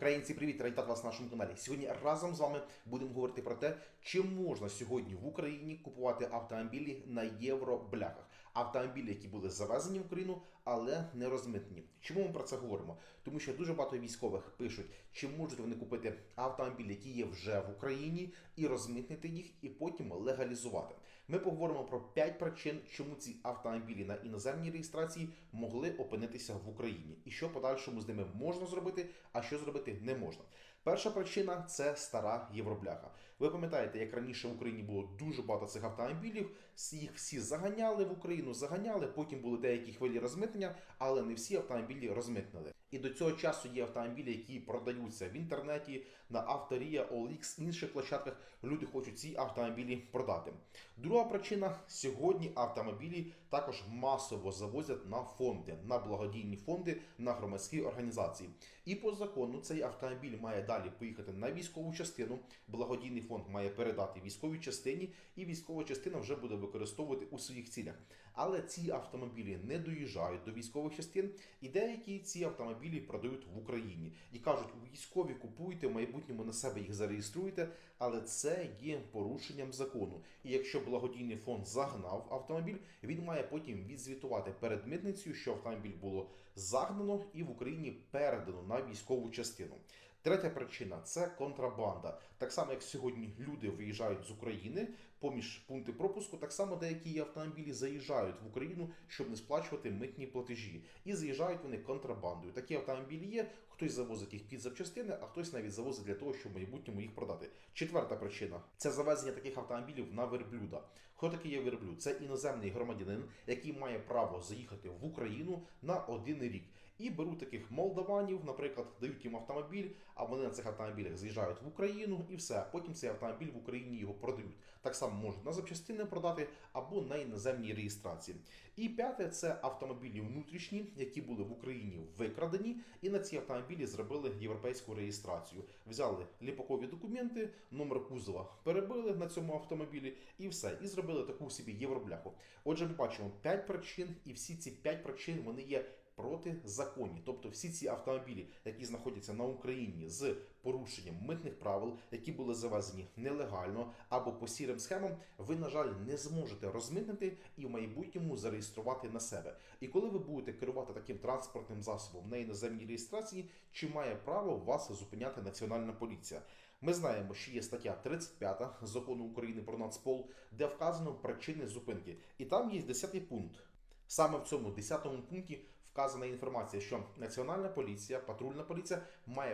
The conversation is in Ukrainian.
Українці, привіт! Радий вас на нашому каналі. Сьогодні разом з вами будемо говорити про те, чи можна сьогодні в Україні купувати автомобілі на євробляхах. Автомобілі, які були завезені в Україну, але не розмитнені. Чому ми про це говоримо? Тому що дуже багато військових пишуть, чи можуть вони купити автомобілі, які є вже в Україні, і розмитнити їх, і потім легалізувати. Ми поговоримо про 5 причин, чому ці автомобілі на іноземній реєстрації могли опинитися в Україні, і що подальшому з ними можна зробити, а що зробити не можна. Перша причина це стара євробляха. Ви пам'ятаєте, як раніше в Україні було дуже багато цих автомобілів, їх всі заганяли в Україну, заганяли, потім були деякі хвилі розмитнення, але не всі автомобілі розмитнили. І до цього часу є автомобілі, які продаються в інтернеті, на Авторія, OLX, інших площадках. Люди хочуть ці автомобілі продати. Друга причина сьогодні автомобілі також масово завозять на фонди, на благодійні фонди, на громадські організації. І по закону цей автомобіль має далі поїхати на військову частину. Благодійний фонд має передати військовій частині, і військова частина вже буде використовувати у своїх цілях. Але ці автомобілі не доїжджають до військових частин, і деякі ці автомобілі продають в Україні і кажуть, військові купуйте, в майбутньому на себе їх зареєструйте, але це є порушенням закону. І якщо благодійний фонд загнав автомобіль, він має потім відзвітувати перед митницею, що автомобіль було загнано і в Україні передано на військову частину. Третя причина це контрабанда. Так само, як сьогодні люди виїжджають з України поміж пункти пропуску, так само деякі автомобілі заїжджають в Україну, щоб не сплачувати митні платежі. І заїжджають вони контрабандою. Такі автомобілі є. Хтось завозить їх під запчастини, а хтось навіть завозить для того, щоб в майбутньому їх продати. Четверта причина це завезення таких автомобілів на верблюда. Хто такий є верблюд? Це іноземний громадянин, який має право заїхати в Україну на один рік. І беруть таких молдаванів, наприклад, дають їм автомобіль, а вони на цих автомобілях заїжджають в Україну і все. Потім цей автомобіль в Україні його продають. Так само можуть на запчастини продати або на іноземній реєстрації. І п'яте це автомобілі внутрішні, які були в Україні викрадені, і на ці автомобілі зробили європейську реєстрацію. Взяли ліпакові документи, номер кузова перебили на цьому автомобілі і все. І зробили таку собі євробляху. Отже, ми бачимо 5 причин, і всі ці 5 причин вони є протизаконні. Тобто всі ці автомобілі, які знаходяться на Україні з порушенням митних правил, які були завезені нелегально або по сірим схемам, ви, на жаль, не зможете розмитнити і в майбутньому зареєструвати на себе. І коли ви будете керувати таким транспортним засобом на іноземній реєстрації, чи має право вас зупиняти Національна поліція? Ми знаємо, що є стаття 35 закону України про Нацпол, де вказано причини зупинки, і там є 10-й пункт. Саме в цьому 10 пункті вказана інформація, що Національна поліція, патрульна поліція має